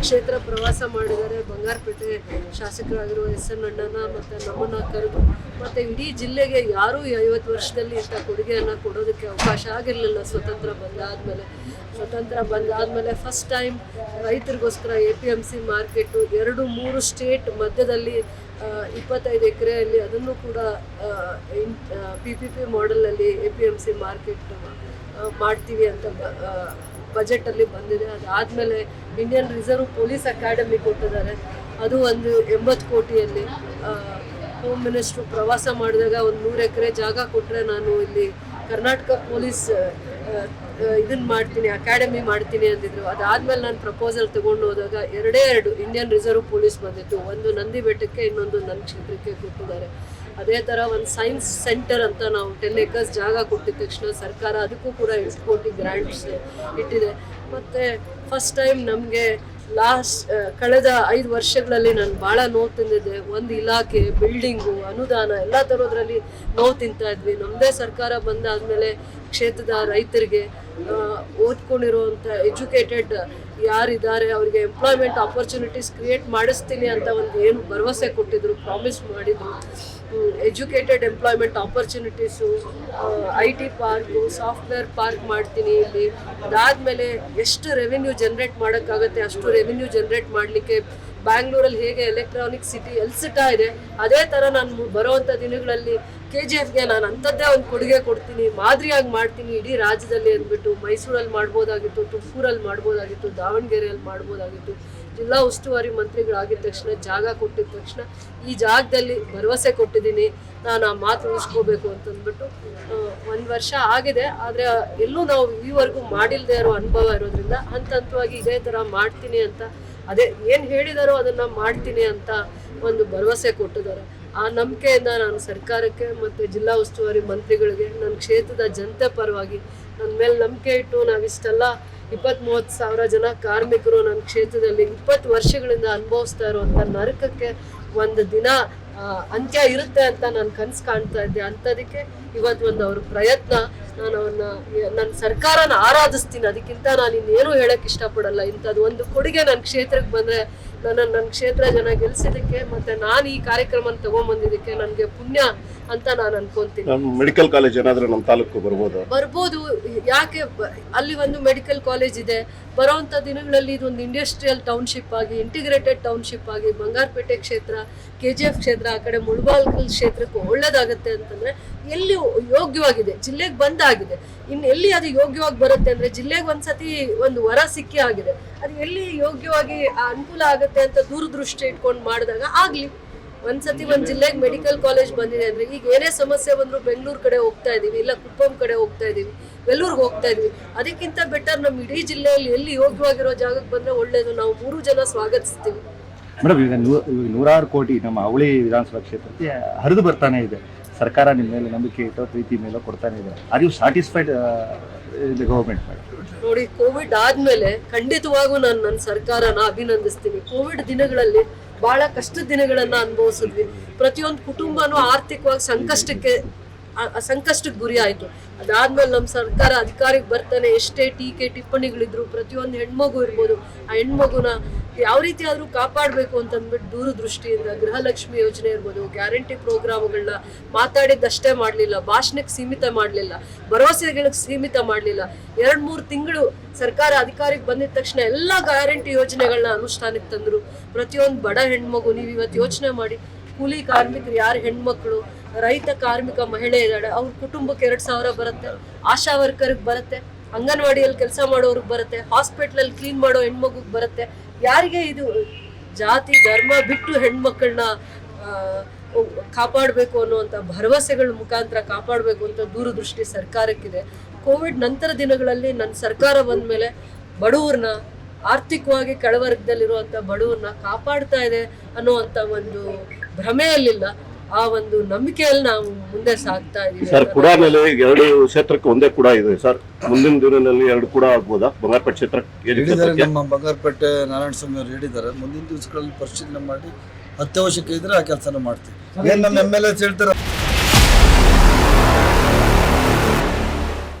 ಕ್ಷೇತ್ರ ಪ್ರವಾಸ ಮಾಡಿದರೆ ಬಂಗಾರಪೇಟೆ ಶಾಸಕರಾಗಿರುವ ಎಸ್ ಎನ್ ಅಣ್ಣನ ಮತ್ತು ನಮ್ಮನ್ನ ಕರೆದು ಮತ್ತು ಇಡೀ ಜಿಲ್ಲೆಗೆ ಯಾರೂ ಐವತ್ತು ವರ್ಷದಲ್ಲಿ ಇಂಥ ಕೊಡುಗೆಯನ್ನು ಕೊಡೋದಕ್ಕೆ ಅವಕಾಶ ಆಗಿರಲಿಲ್ಲ. ಸ್ವತಂತ್ರ ಬಂದಾದಮೇಲೆ ಸ್ವತಂತ್ರ ಬಂದಾದಮೇಲೆ first time ರೈತರಿಗೋಸ್ಕರ A P M C market ಎರಡು, ಮೂರು ಸ್ಟೇಟ್ ಮಧ್ಯದಲ್ಲಿ ಇಪ್ಪತ್ತೈದು ಎಕರೆಯಲ್ಲಿ ಅದನ್ನು ಕೂಡ P P P ಮಾಡೆಲಲ್ಲಿ A P M C market ಮಾಡ್ತೀವಿ ಅಂತ ಬಜೆಟಲ್ಲಿ ಬಂದಿದೆ. ಅದಾದಮೇಲೆ ಇಂಡಿಯನ್ ರಿಸರ್ವ್ ಪೊಲೀಸ್ ಅಕಾಡೆಮಿ ಕೊಟ್ಟಿದ್ದಾರೆ. ಅದು ಒಂದು ಎಂಬತ್ತು ಕೋಟಿಯಲ್ಲಿ ಹೋಮ್ ಮಿನಿಸ್ಟ್ರು ಪ್ರವಾಸ ಮಾಡಿದಾಗ ಒಂದು ನೂರು ಎಕರೆ ಜಾಗ ಕೊಟ್ಟರೆ ನಾನು ಇಲ್ಲಿ ಕರ್ನಾಟಕ ಪೊಲೀಸ್ ಇದನ್ನ ಮಾಡ್ತೀನಿ, ಅಕಾಡೆಮಿ ಮಾಡ್ತೀನಿ ಅಂದಿದ್ರು. ಅದಾದ್ಮೇಲೆ ನಾನು ಪ್ರಪೋಸಲ್ ತಗೊಂಡು ಹೋದಾಗ ಎರಡೇ ಎರಡು ಇಂಡಿಯನ್ ರಿಸರ್ವ್ ಪೊಲೀಸ್ ಬಂದಿತ್ತು. ಒಂದು ನಂದಿ ಬೆಟ್ಟಕ್ಕೆ, ಇನ್ನೊಂದು ನನ್ನ ಕ್ಷೇತ್ರಕ್ಕೆ ಕೊಟ್ಟಿದ್ದಾರೆ. ಅದೇ ಥರ ಒಂದು ಸೈನ್ಸ್ ಸೆಂಟರ್ ಅಂತ ನಾವು ಟೆನ್ ಏಕರ್ಸ್ ಜಾಗ ಕೊಟ್ಟಿದ ತಕ್ಷಣ ಸರ್ಕಾರ ಅದಕ್ಕೂ ಕೂಡ ಎಷ್ಟು ಕೋಟಿ ಇಟ್ಟಿದೆ. ಮತ್ತು ಫಸ್ಟ್ ಟೈಮ್ ನಮಗೆ ಲಾಸ್ಟ್ ಕಳೆದ ಐದು ವರ್ಷಗಳಲ್ಲಿ ನಾನು ಭಾಳ ನೋವು ತಿಂದಿದ್ದೆ. ಒಂದು ಇಲಾಖೆ, ಬಿಲ್ಡಿಂಗು, ಅನುದಾನ ಎಲ್ಲ ತರೋದ್ರಲ್ಲಿ ನೋವು ತಿಂತಾ ಇದ್ವಿ. ನಮ್ಮದೇ ಸರ್ಕಾರ ಬಂದಾದಮೇಲೆ ಕ್ಷೇತ್ರದ ರೈತರಿಗೆ ಓದ್ಕೊಂಡಿರುವಂಥ ಎಜುಕೇಟೆಡ್ ಯಾರಿದ್ದಾರೆ, ಅವರಿಗೆ ಎಂಪ್ಲಾಯ್ಮೆಂಟ್ ಆಪರ್ಚುನಿಟೀಸ್ ಕ್ರಿಯೇಟ್ ಮಾಡಿಸ್ತೀನಿ ಅಂತ ಒಂದು ಏನು ಭರವಸೆ ಕೊಟ್ಟಿದ್ರು ಪ್ರಾಮಿಸ್ ಮಾಡಿದ್ರು. Educated employment opportunities I T park software park ಮಾಡ್ತೀನಿ ಇಲ್ಲಿ. ಅದಾದಮೇಲೆ ಎಷ್ಟು ರೆವಿನ್ಯೂ ಜನ್ರೇಟ್ ಮಾಡೋಕ್ಕಾಗತ್ತೆ, ಅಷ್ಟು ರೆವಿನ್ಯೂ ಜನರೇಟ್ ಮಾಡಲಿಕ್ಕೆ ಬ್ಯಾಂಗ್ಳೂರಲ್ಲಿ ಹೇಗೆ ಎಲೆಕ್ಟ್ರಾನಿಕ್ ಸಿಟಿ ಎಲ್ಸಿಟಾ ಇದೆ, ಅದೇ ಥರ ನಾನು ಬರುವಂಥ ದಿನಗಳಲ್ಲಿ ಕೆ ಜಿ ಎಫ್ಗೆ ನಾನು ಅಂಥದ್ದೇ ಒಂದು ಕೊಡುಗೆ ಕೊಡ್ತೀನಿ, ಮಾದರಿಯಾಗಿ ಮಾಡ್ತೀನಿ. ಇಡೀ ರಾಜ್ಯದಲ್ಲಿ ಅಂದ್ಬಿಟ್ಟು ಮೈಸೂರಲ್ಲಿ ಮಾಡ್ಬೋದಾಗಿತ್ತು, ತುಮಕೂರಲ್ಲಿ ಮಾಡ್ಬೋದಾಗಿತ್ತು, ದಾವಣಗೆರೆಯಲ್ಲಿ ಮಾಡ್ಬೋದಾಗಿತ್ತು. ಜಿಲ್ಲಾ ಉಸ್ತುವಾರಿ ಮಂತ್ರಿಗಳಾಗಿದ್ದ ತಕ್ಷಣ, ಜಾಗ ಕೊಟ್ಟಿದ ತಕ್ಷಣ ಈ ಜಾಗದಲ್ಲಿ ಭರವಸೆ ಕೊಟ್ಟಿದ್ದೀನಿ. ನಾನು ಆ ಮಾತು ಉಳಿಸ್ಕೋಬೇಕು ಅಂತಂದ್ಬಿಟ್ಟು ಒಂದು ವರ್ಷ ಆಗಿದೆ. ಆದರೆ ಎಲ್ಲೂ ನಾವು ಈವರೆಗೂ ಮಾಡಿಲ್ಲದೆ ಇರೋ ಅನುಭವ ಇರೋದ್ರಿಂದ ಹಂತ ಹಂತವಾಗಿ ಇದೇ ಥರ ಮಾಡ್ತೀನಿ ಅಂತ, ಅದೇ ಏನು ಹೇಳಿದಾರೋ ಅದನ್ನು ಮಾಡ್ತೀನಿ ಅಂತ ಒಂದು ಭರವಸೆ ಕೊಟ್ಟಿದ್ದಾರೆ. ಆ ನಂಬಿಕೆಯಿಂದ ನಾನು ಸರ್ಕಾರಕ್ಕೆ ಮತ್ತು ಜಿಲ್ಲಾ ಉಸ್ತುವಾರಿ ಮಂತ್ರಿಗಳಿಗೆ, ನನ್ನ ಕ್ಷೇತ್ರದ ಜನತೆ ಪರವಾಗಿ ನನ್ನ ಮೇಲೆ ನಂಬಿಕೆ ಇಟ್ಟು ನಾವಿಷ್ಟೆಲ್ಲ ಇಪ್ಪತ್ತ್ ಮೂವತ್ತು ಸಾವಿರ ಜನ ಕಾರ್ಮಿಕರು ನನ್ನ ಕ್ಷೇತ್ರದಲ್ಲಿ ಇಪ್ಪತ್ತು ವರ್ಷಗಳಿಂದ ಅನುಭವಿಸ್ತಾ ಇರುವಂಥ ನರಕಕ್ಕೆ ಒಂದು ದಿನ ಅಂತ್ಯ ಇರುತ್ತೆ ಅಂತ ನಾನು ಕನಸು ಕಾಣ್ತಾ ಇದ್ದೆ ಅಂಥದಕ್ಕೆ ಇವತ್ತು ಒಂದು ಅವ್ರ ಪ್ರಯತ್ನ. ನಾನು ಅವನ್ನ ನನ್ನ ಸರ್ಕಾರನ ಆರಾಧಿಸ್ತೀನಿ. ಅದಕ್ಕಿಂತ ನಾನು ಇನ್ನೇನು ಹೇಳಕ್ಕೆ ಇಷ್ಟಪಡಲ್ಲ. ಇಂಥದ್ದು ಒಂದು ಕೊಡುಗೆ ನನ್ನ ಕ್ಷೇತ್ರಕ್ಕೆ ಬಂದರೆ ನನ್ನ ನನ್ನ ಕ್ಷೇತ್ರ ಜನ ಗೆಲ್ಸಿದಕ್ಕೆ ಮತ್ತೆ ನಾನು ಈ ಕಾರ್ಯಕ್ರಮನ ತಗೊಂಡ್ಬಂದಿದ್ದಕ್ಕೆ ನನಗೆ ಪುಣ್ಯ ಅಂತ ನಾನು ಅನ್ಕೊಂತೀನಿ. ಮೆಡಿಕಲ್ ಕಾಲೇಜ್ ಏನಾದರೂ ನಮ್ಮ ತಾಲೂಕು ಬರ್ಬೋದು? ಬರ್ಬೋದು. ಯಾಕೆ ಅಲ್ಲಿ ಒಂದು ಮೆಡಿಕಲ್ ಕಾಲೇಜ್ ಇದೆ. ಬರೋವಂಥ ದಿನಗಳಲ್ಲಿ ಇದೊಂದು ಇಂಡಸ್ಟ್ರಿಯಲ್ ಟೌನ್ಶಿಪ್ ಆಗಿ ಇಂಟಿಗ್ರೇಟೆಡ್ ಟೌನ್ಶಿಪ್ ಆಗಿ ಬಂಗಾರಪೇಟೆ ಕ್ಷೇತ್ರ ಕೆ ಜಿ ಎಫ್ ಕ್ಷೇತ್ರ ಆ ಕಡೆ ಮುಳಬಾಲ್ಕಲ್ ಕ್ಷೇತ್ರಕ್ಕೂ ಒಳ್ಳೇದಾಗತ್ತೆ ಅಂತಂದ್ರೆ ಎಲ್ಲಿ ಯೋಗ್ಯವಾಗಿದೆ, ಜಿಲ್ಲೆಗೆ ಬಂದಾಗಿದೆ. ಇನ್ನು ಎಲ್ಲಿ ಅದು ಯೋಗ್ಯವಾಗಿ ಬರುತ್ತೆ ಅಂದ್ರೆ ಜಿಲ್ಲೆಗೆ ಒಂದ್ಸತಿ ಒಂದು ವರ ಸಿಕ್ಕಿ ಆಗಿದೆ. ಅದು ಎಲ್ಲಿ ಯೋಗ್ಯವಾಗಿ ಅನುಕೂಲ ಆಗುತ್ತೆ ಅಂತ ದೂರದೃಷ್ಟಿ ಇಟ್ಕೊಂಡು ಮಾಡಿದಾಗ ಆಗ್ಲಿ. ಒಂದ್ಸತಿ ಒಂದ್ ಜಿಲ್ಲೆಗೆ ಮೆಡಿಕಲ್ ಕಾಲೇಜ್ ಬಂದಿದೆ ಅಂದ್ರೆ ಈಗ ಏನೇ ಸಮಸ್ಯೆ ಬಂದ್ರು ಬೆಂಗಳೂರು ಕಡೆ ಹೋಗ್ತಾ ಇದೀವಿ, ಇಲ್ಲ ಕುಪ್ಪಂ ಕಡೆ ಹೋಗ್ತಾ ಇದೀವಿ, ವೆಲ್ಲೂರ್ಗೆ ಹೋಗ್ತಾ ಇದೀವಿ. ಅದಕ್ಕಿಂತ ಬೆಟರ್ ನಮ್ಮ ಇಡೀ ಜಿಲ್ಲೆಯಲ್ಲಿ ಎಲ್ಲಿ ಯೋಗ್ಯವಾಗಿರೋ ಜಾಗಕ್ಕೆ ಬಂದ್ರೆ ಒಳ್ಳೇದು. ನಾವು ಮೂರು ಜನ ಸ್ವಾಗತಿಸ್ತೀವಿ. ಮೇಡಮ್, ಈಗ ನೂ- ಇವಾಗ ನೂರಾರು ಕೋಟಿ ನಮ್ಮ ಅವಳಿ ವಿಧಾನಸಭಾ ಕ್ಷೇತ್ರಕ್ಕೆ ಹರಿದು ಬರ್ತಾನೆ ಇದೆ. ಸರ್ಕಾರ ನಿಮ್ಮ ಮೇಲೆ ನಂಬಿಕೆ ಇಟ್ಟು ಪ್ರೀತಿ ಮೇಲೆ ಕೊಡ್ತಾನೆ ಇದೆ. ಆರ್ ಯು ಸ್ಯಾಟಿಸ್ಫೈಡ್ ಗೌರ್ಮೆಂಟ್ ನೋಡಿ, ಕೋವಿಡ್ ಆದ್ಮೇಲೆ ಖಂಡಿತವಾಗೂ ನಾನು ನನ್ನ ಸರ್ಕಾರನ ಅಭಿನಂದಿಸ್ತೀನಿ. ಕೋವಿಡ್ ದಿನಗಳಲ್ಲಿ ಬಹಳ ಕಷ್ಟದ ದಿನಗಳನ್ನ ಅನುಭವಿಸಿದ್ವಿ. ಪ್ರತಿಯೊಂದು ಕುಟುಂಬನೂ ಆರ್ಥಿಕವಾಗಿ ಸಂಕಷ್ಟಕ್ಕೆ ಸಂಕಷ್ಟಕ್ಕೆ ಗುರಿ ಆಯ್ತು. ಅದಾದ್ಮೇಲೆ ನಮ್ಮ ಸರ್ಕಾರ ಅಧಿಕಾರಿಗೆ ಬರ್ತಾನೆ, ಎಷ್ಟೇ ಟೀಕೆ ಟಿಪ್ಪಣಿಗಳಿದ್ರು, ಪ್ರತಿಯೊಂದು ಹೆಣ್ಮಗು ಇರ್ಬೋದು, ಆ ಹೆಣ್ಮಗುನ ಯಾವ ರೀತಿ ಆದರೂ ಕಾಪಾಡಬೇಕು ಅಂತ ಅಂದ್ಬಿಟ್ಟು ದೂರದೃಷ್ಟಿಯಿಂದ ಗೃಹಲಕ್ಷ್ಮಿ ಯೋಜನೆ ಇರ್ಬೋದು, ಗ್ಯಾರಂಟಿ ಪ್ರೋಗ್ರಾಮ್ಗಳನ್ನ ಮಾತಾಡಿದ್ದಷ್ಟೇ ಮಾಡಲಿಲ್ಲ, ಭಾಷಣಕ್ಕೆ ಸೀಮಿತ ಮಾಡಲಿಲ್ಲ ಭರವಸೆಗಳಿಗೆ ಸೀಮಿತ ಮಾಡಲಿಲ್ಲ. ಎರಡು ಮೂರು ತಿಂಗಳು ಸರ್ಕಾರ ಅಧಿಕಾರಿಗೆ ಬಂದಿದ ತಕ್ಷಣ ಎಲ್ಲ ಗ್ಯಾರಂಟಿ ಯೋಜನೆಗಳನ್ನ ಅನುಷ್ಠಾನಕ್ಕೆ ತಂದರು. ಪ್ರತಿಯೊಂದು ಬಡ ಹೆಣ್ಮಗು, ನೀವು ಇವತ್ತು ಯೋಚನೆ ಮಾಡಿ, ಕೂಲಿ ಕಾರ್ಮಿಕರು ಯಾರು ಹೆಣ್ಮಕ್ಳು? ರೈತ ಕಾರ್ಮಿಕ ಮಹಿಳೆ ಇದ್ದಾಳೆ, ಅವ್ರ ಕುಟುಂಬಕ್ಕೆ ಎರಡು ಸಾವಿರ ಬರುತ್ತೆ, ಆಶಾ ವರ್ಕರ್ಗೆ ಬರುತ್ತೆ, ಅಂಗನವಾಡಿಯಲ್ಲಿ ಕೆಲಸ ಮಾಡೋರಿಗೆ ಬರುತ್ತೆ, ಹಾಸ್ಪಿಟ್ಲಲ್ಲಿ ಕ್ಲೀನ್ ಮಾಡೋ ಹೆಣ್ಮಗುಗೆ ಬರುತ್ತೆ. ಯಾರಿಗೆ ಇದು ಜಾತಿ, ಧರ್ಮ ಬಿಟ್ಟು ಹೆಣ್ಮಕ್ಳನ್ನ ಕಾಪಾಡಬೇಕು ಅನ್ನುವಂಥ ಭರವಸೆಗಳ ಮುಖಾಂತರ ಕಾಪಾಡಬೇಕು ಅಂತ ದೂರದೃಷ್ಟಿ ಸರ್ಕಾರಕ್ಕಿದೆ. ಕೋವಿಡ್ ನಂತರ ದಿನಗಳಲ್ಲಿ ನನ್ನ ಸರ್ಕಾರ ಬಂದ ಮೇಲೆ ಬಡವ್ರನ್ನ ಆರ್ಥಿಕವಾಗಿ ಕೆಳವರ್ಗದಲ್ಲಿರುವಂಥ ಬಡವ್ರನ್ನ ಕಾಪಾಡ್ತಾ ಇದೆ ಅನ್ನುವಂಥ ಒಂದು ಭ್ರಮೆಯಲ್ಲಿಲ್ಲ. ಆ ಒಂದು ನಂಬಿಕೆಯಲ್ಲಿ ನಾವು ಮುಂದೆ ಸಾಗ್ತಾ ಇದೀವಿ. ಸರ್ ಕೂಡ ಮೇಲೆ ಎರಡು ಕ್ಷೇತ್ರಕ್ಕೆ ಒಂದೇ ಕೂಡ ಇದೆ ಸರ್. ಮುಂದಿನ ದಿನದಲ್ಲಿ ಎರಡು ಕೂಡ ಆಗ್ಬೋದಾ? ಬಂಗಾರಪೇಟೆ ಕ್ಷೇತ್ರ ಹೇಳಿದ್ದಾರೆ ನಮ್ಮ ಬಂಗಾರಪೇಟೆ ನಾರಾಯಣ ಸ್ವಾಮಿ ಅವರು ಹೇಳಿದ್ದಾರೆ. ಮುಂದಿನ ದಿವಸಗಳಲ್ಲಿ ಪರಿಶೀಲನೆ ಮಾಡಿ ಅತ್ಯವಶ್ಯಕ ಇದ್ರೆ ಆ ಕೆಲಸನ ಮಾಡ್ತೀವಿ. ಏನ್ ನಮ್ಮ ಎಂ ಎಲ್ ಎಸ್ ಹೇಳ್ತಾರೆ?